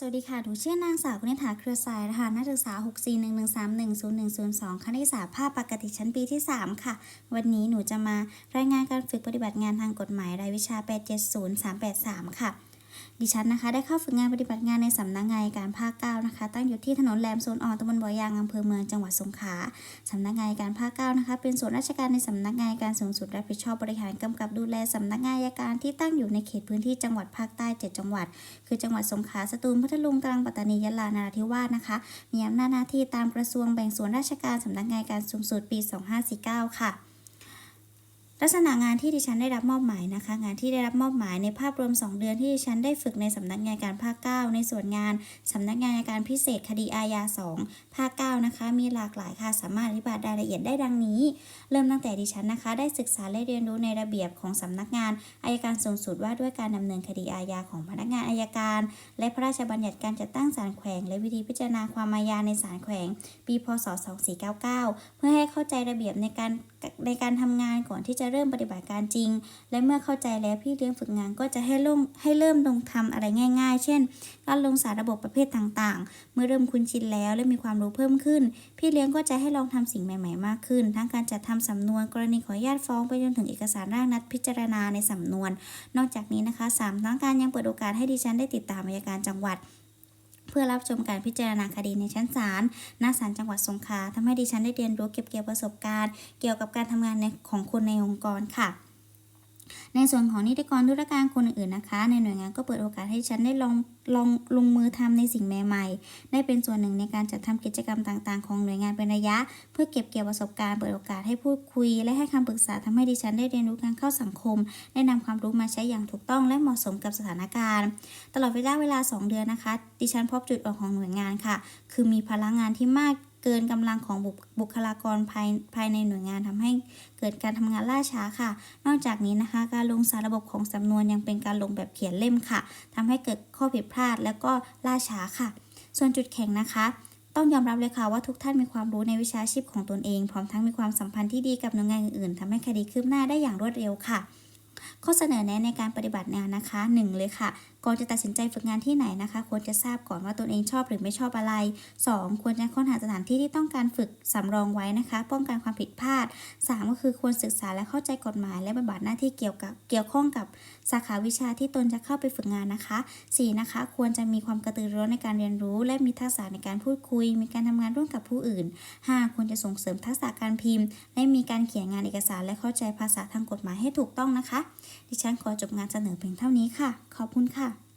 สวัสดีค่ะหนูชื่อนางสาวกุณิษฐาเครือสายรหัสนักศึกษา 6 4 1 1 3 1 0 1 0 2 คณะศาสตร์ภาพปกติชั้นปีที่ 3 ค่ะ วันนี้หนูจะมารายงานการฝึกปฏิบัติงานทางกฎหมายรายวิชา 870383 ค่ะ ดิฉันนะคะได้เข้าฝึกงานปฏิบัติงานในสำนักงานการภาค9นะคะ ตั้งอยู่ที่ถนนแหลมโซนอ่อนตำบลบ่อยางอำเภอเมืองจังหวัดสงขลาสำนักงานการภาค9นะคะ เป็นส่วนราชการในสำนักงานการสูงสุดรับผิดชอบบริหารกำกับดูแลสำนักงานการที่ตั้งอยู่ในเขตพื้นที่จังหวัดภาคใต้ 7 จังหวัด คือจังหวัดสงขลาสตูลพัทลุงตรังปัตตานียะลานราธิวาสนะคะ มีอำนาจหน้าที่ตามกระทรวงแบ่งส่วนราชการสำนักงานการสูงสุดปี 2549 ค่ะ ลักษณะงานที่ดิฉันได้รับมอบหมายนะคะ งานที่ได้รับมอบหมายในภาพรวม 2 เดือนที่ดิฉันได้ฝึกในสำนักงานการภาค 9 ในส่วนงานสำนักงานการพิเศษคดีอาญา 2 ภาค 9 นะคะ มีหลากหลายค่ะสามารถอธิบายรายละเอียดได้ดังนี้ เริ่มตั้งแต่ดิฉันนะคะ ได้ศึกษาและเรียนรู้ในระเบียบของสำนักงานอายการสูงสุดว่าด้วยการดำเนินคดีอาญาของพนักงานอายการ และพระราชบัญญัติการจัดตั้งศาลแขวง และวิธีพิจารณาความอาญาในศาลแขวง ปี พศ 2499 เพื่อให้เข้าใจระเบียบในการในการทำงานก่อนที่จะเริ่มปฏิบัติการจริง และเมื่อเข้าใจแล้วพี่เลี้ยงฝึกงานก็จะให้ลงให้เริ่มลงทำอะไรง่าย ๆ เช่น การลงสารระบบประเภทต่างๆ เมื่อเริ่มคุ้นชินแล้วและมีความรู้เพิ่มขึ้น พี่เลี้ยงก็จะให้ลองทำสิ่งใหม่ ๆ มากขึ้น ทั้งการจัดทำสำนวนกรณีขออนุญาตฟ้องไปจนถึงเอกสารร่างนัดพิจารณาในสำนวน นอกจากนี้นะคะสามทั้งการยังเปิดโอกาสให้ดิฉันได้ติดตามอัยการจังหวัด เพื่อรับชมการพิจารณาคดีในชั้นศาลหน้าศาลจังหวัดสงขลาทำให้ดิฉันได้เรียนรู้เก็บเกี่ยวประสบการณ์ เกี่ยวกับการทำงานในของคนในองค์กรค่ะ ในส่วนของนิติกรธุรการคนอื่นๆนะคะ ในหน่วยงานก็เปิดโอกาสให้ฉันได้ลองลองลงมือทำในสิ่งใหม่ๆ ได้เป็นส่วนหนึ่งในการจัดทำกิจกรรมต่างๆ ของหน่วยงานเป็นระยะ เพื่อเก็บเกี่ยวประสบการณ์เปิดโอกาสให้พูดคุย และให้คำปรึกษาทำให้ดิฉันได้เรียนรู้การเข้าสังคม ได้นำความรู้มาใช้อย่างถูกต้องและเหมาะสมกับสถานการณ์ ตลอดเวลาเวลา 2 เดือนนะคะ ดิฉันพบจุดอ่อนของหน่วยงานค่ะ คือมีพลังงานที่มาก กินกำลังของบุคลากรภายภายในหน่วยงานทำให้เกิดการทำงานล่าช้าค่ะ นอกจากนี้นะคะ การลงสารระบบของสำนวนยังเป็นการลงแบบเขียนเล่มค่ะทำให้เกิดข้อผิดพลาดแล้วก็ล่าช้าค่ะ ส่วนจุดแข็งนะคะต้องยอมรับเลยค่ะว่าทุกท่านมีความรู้ในวิชาชีพของตนเอง พร้อมทั้งมีความสัมพันธ์ที่ดีกับหน่วยงานอื่นๆทำให้คดีคืบหน้าได้อย่างรวดเร็วค่ะ ข้อเสนอแนะในการปฏิบัติงานนะคะ 1 เลยค่ะ ก่อนจะตัดสินใจฝึกงานที่ไหนนะคะ ควรจะทราบก่อนว่าตนเองชอบหรือไม่ชอบอะไร 2. ควรจะค้นหาสถานที่ที่ต้องการฝึกสำรองไว้นะคะ ป้องกันความผิดพลาด 3 ก็คือควรศึกษาและเข้าใจกฎหมาย และบทบาทหน้าที่เกี่ยวกับเกี่ยวข้องกับสาขาวิชาที่ตนจะเข้าไปฝึกงานนะคะ 4. นะคะ ควรจะมีความกระตือรือร้นในการเรียนรู้ และมีทักษะในการพูดคุย มีการทำงานร่วมกับผู้อื่น 5. ควรจะส่งเสริมทักษะการพิมพ์ และมีการเขียนงานเอกสาร และเข้าใจภาษาทางกฎหมายให้ถูกต้องนะคะดิฉันขอจบงานเสนอเพียงเท่านี้ค่ะ ขอบคุณค่ะ